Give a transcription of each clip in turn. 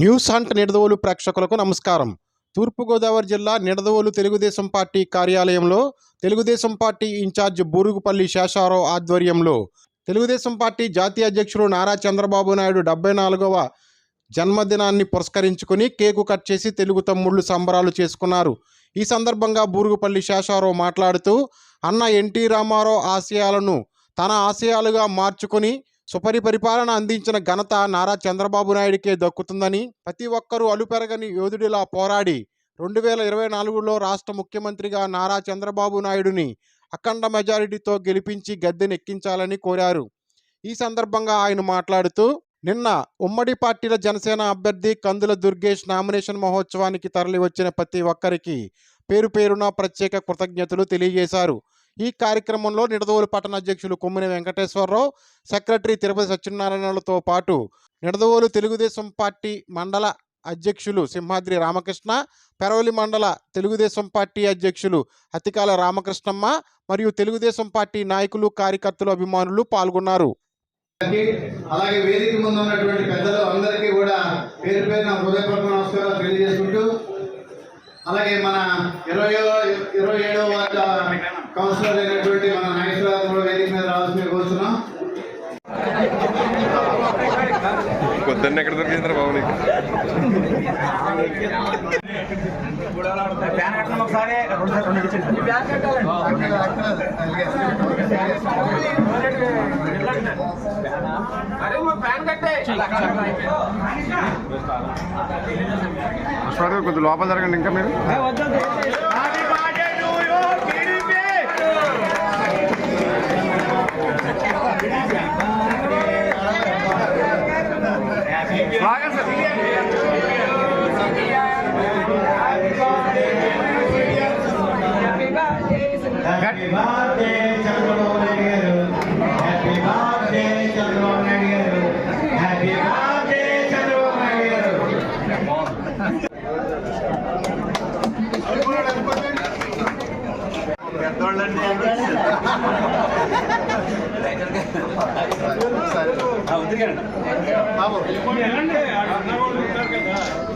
News hunt Nidadavolu ప్రేక్షకులకు నమస్కారం. తూర్పుగోదావరి జిల్లా నిడదవోలు తెలుగుదేశం పార్టీ కార్యాలయంలో Telugu Desam party in charge Burugupalli Sesharao ఆధ్వర్యంలో తెలుగుదేశం పార్టీ జాతీయ అధ్యక్షుడు నారా చంద్రబాబు నాయుడు డెబ్బై నాలుగవ జన్మదినాన్ని పురస్కరించుకుని కేకు కట్ చేసి తెలుగు తమ్ముళ్ళు సంబరాలు చేసుకున్నారు. ఈ సందర్భంగా బూరుగుపల్లి శేషారావు మాట్లాడుతూ అన్న ఎన్టీ రామారావు ఆశయాలను తన ఆశయాలుగా మార్చుకుని సుపరిపరిపాలన అందించిన ఘనత నారా చంద్రబాబు నాయుడికే దక్కుతుందని ప్రతి ఒక్కరూ అలుపెరగని యోధుడిలా పోరాడి రెండు వేల ఇరవై నాలుగులో రాష్ట్ర ముఖ్యమంత్రిగా నారా చంద్రబాబు నాయుడుని అఖండ మెజారిటీతో గెలిపించి గద్దెనెక్కించాలని కోరారు. ఈ సందర్భంగా ఆయన మాట్లాడుతూ నిన్న ఉమ్మడి పార్టీల జనసేన అభ్యర్థి కందుల దుర్గేష్ నామినేషన్ మహోత్సవానికి తరలివచ్చిన ప్రతి ఒక్కరికి పేరు పేరున ప్రత్యేక కృతజ్ఞతలు తెలియజేశారు. ఈ కార్యక్రమంలో నిడదవోలు పట్టణ అధ్యక్షులు కొమ్మిన వెంకటేశ్వరరావు సెక్రటరీ తిరుపతి సత్యనారాయణలతో పాటు నిడదవోలు తెలుగుదేశం పార్టీ మండల అధ్యక్షులు సింహాద్రి రామకృష్ణ పెరవలి మండల తెలుగుదేశం పార్టీ అధ్యక్షులు అతికాల రామకృష్ణమ్మ మరియు తెలుగుదేశం పార్టీ నాయకులు కార్యకర్తలు అభిమానులు పాల్గొన్నారు. అలాగే వేదిక ముందు ఉన్నటువంటి పెద్దలు అందరికీ కూడా పేరు పేరున హృదయపూర్వక నమస్కారాలు తెలియజేసుకుంటూ అలాగే మన ఇరవై ఇరవై ఏడవ కౌన్సిలర్ అయినటువంటి మన నాగేశ్వరరావు కూడా వేదిక మీద రావాల్సింది కోరుతున్నాం పొద్దున్న ఎక్కడ దొరికిందిరా బాబు నీకు? సార్ కొద్ది లోపల జరగండి ఇంకా మీరు హ్యాపీ బర్త్డే చంద్రబాబు నాయుడు గారు హ్యాపీ బర్త్డే చంద్రబాబు నాయుడు గారు హ్యాపీ బర్త్డే చంద్రబాబు నాయుడు గారు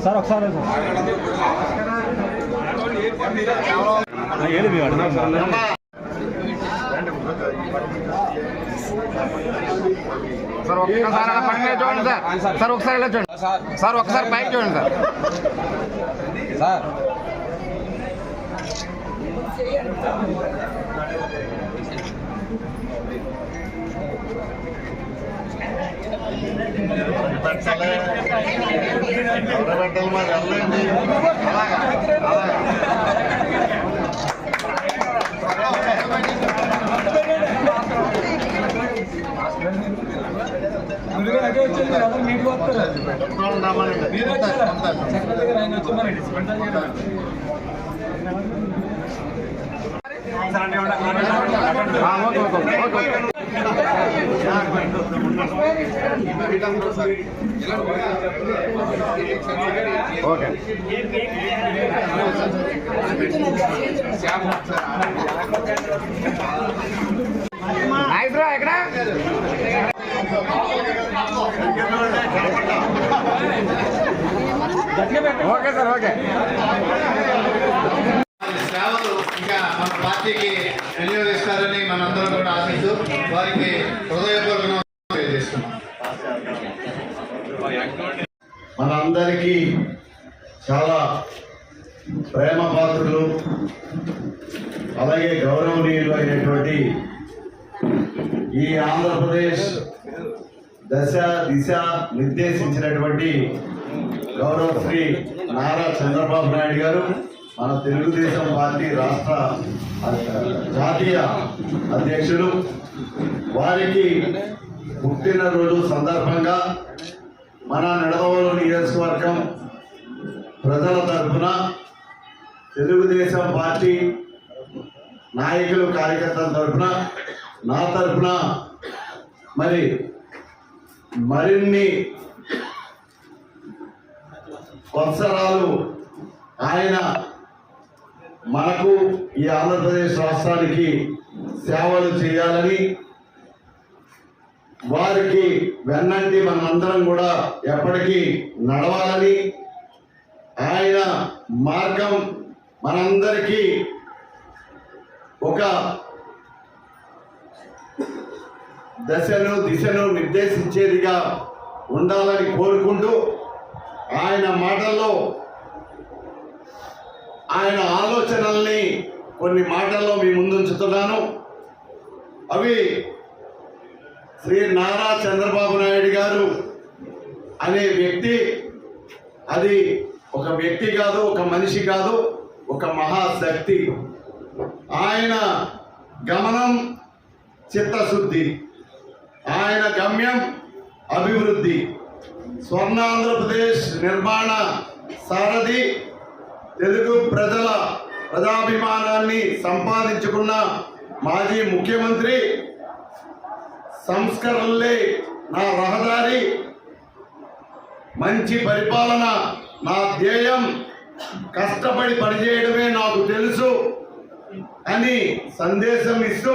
సార్ ఒకసారి ఏడు సార్ ఒక్కసారి అలా పక్కనే చూడండి సార్. సార్ ఒకసారి ఇలా చూడండి. సార్ ఒకసారి పైకి చూడండి sir. Sir. Okay okay okay okay నాయకురా ఎక్కడ? Okay sir okay. సేవలు ఇంకా మన పార్టీకి వినియోగిస్తారని మనందరం కూడా ఆశిస్తూ వారికి హృదయపూర్వక మనందరికీ చాలా ప్రేమ పాత్రులు అలాగే గౌరవనీయులు అయినటువంటి ఈ ఆంధ్రప్రదేశ్ దశ దిశ నిర్దేశించినటువంటి గౌరవ శ్రీ నారా చంద్రబాబు నాయుడు గారు మన తెలుగుదేశం పార్టీ రాష్ట్ర జాతీయ అధ్యక్షులు వారికి పుట్టినరోజు సందర్భంగా మన నడవలు నియోజకవర్గం ప్రజల తరఫున తెలుగుదేశం పార్టీ నాయకులు కార్యకర్తల తరఫున నా తరఫున మరి మరిన్ని సంవత్సరాలు ఆయన మనకు ఈ ఆంధ్రప్రదేశ్ రాష్ట్రానికి సేవలు చేయాలని వారికి వెన్నంటి మనందరం కూడా ఎప్పటికీ నడవాలని ఆయన మార్గం మనందరికీ ఒక దశను దిశను నిర్దేశించేదిగా ఉండాలని కోరుకుంటూ ఆయన మాటల్లో ఆయన ఆలోచనల్ని కొన్ని మాటల్లో మీ ముందుంచుతున్నాను అవి శ్రీ నారా చంద్రబాబు నాయుడు గారు అనే వ్యక్తి అది ఒక వ్యక్తి కాదు ఒక మనిషి కాదు ఒక మహాశక్తి. ఆయన గమనం చిత్తశుద్ధి ఆయన గమ్యం అభివృద్ధి. స్వర్ణ ఆంధ్రప్రదేశ్ నిర్మాణ సారథి తెలుగు ప్రజల ప్రజాభిమానాన్ని సంపాదించుకున్న మాజీ ముఖ్యమంత్రి సంస్కరణలే నా రహదారి. మంచి పరిపాలన నా ధ్యేయం. కష్టపడి పనిచేయడమే నాకు తెలుసు అని సందేశం ఇస్తూ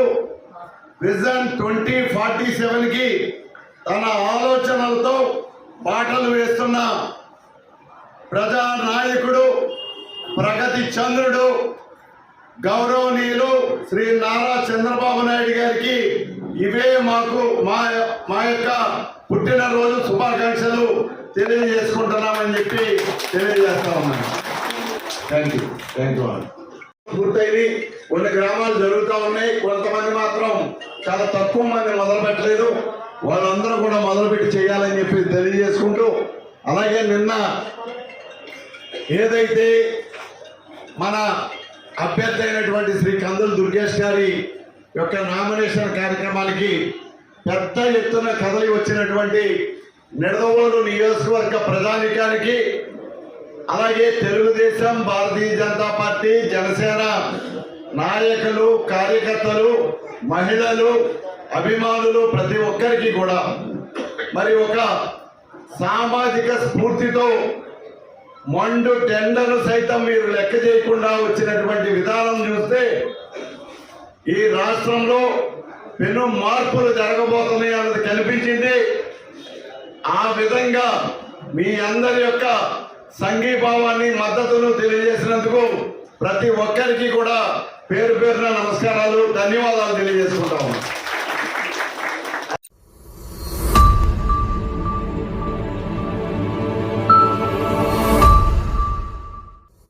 విజన్ ట్వంటీ ఫార్టీ సెవెన్కి తన ఆలోచనలతో పాటలు వేస్తున్న ప్రజా నాయకుడు ప్రగతి చంద్రుడు గౌరవనీయులు శ్రీ నారా చంద్రబాబు నాయుడు గారికి ఇవే మాకు మా మా యొక్క పుట్టినరోజు శుభాకాంక్షలు తెలియజేసుకుంటున్నామని చెప్పి తెలియజేస్తా ఉన్నాను. థ్యాంక్ యూ థ్యాంక్ యూ పూర్తయింది. కొన్ని గ్రామాలు జరుగుతూ ఉన్నాయి. కొంతమంది మాత్రం చాలా తక్కువ మంది మొదలు పెట్టలేదు వాళ్ళందరూ కూడా మొదలుపెట్టి చేయాలని చెప్పి తెలియజేసుకుంటూ అలాగే నిన్న ఏదైతే మన అభ్యర్థి అయినటువంటి శ్రీ కందులు దుర్గేష్ గారి యొక్క నామినేషన్ కార్యక్రమానికి పెద్ద ఎత్తున కదలి వచ్చినటువంటి నిడదవోలు నియోజకవర్గ ప్రజానికానికి అలాగే తెలుగుదేశం భారతీయ జనతా పార్టీ జనసేన నాయకులు కార్యకర్తలు మహిళలు అభిమానులు ప్రతి ఒక్కరికి కూడా మరి ఒక సామాజిక స్ఫూర్తితో మండు టెండర్లు సైతం మీరు లెక్క చేయకుండా వచ్చినటువంటి విధానం చూస్తే ఈ రాష్ట్రంలో పెను మార్పులు జరగబోతున్నాయి అన్నది కనిపించింది. ఆ విధంగా మీ అందరి యొక్క సంఘీభావాన్ని మద్దతును తెలియజేసినందుకు ప్రతి ఒక్కరికి కూడా పేరు పేరున నమస్కారాలు ధన్యవాదాలు తెలియజేసుకుంటాము.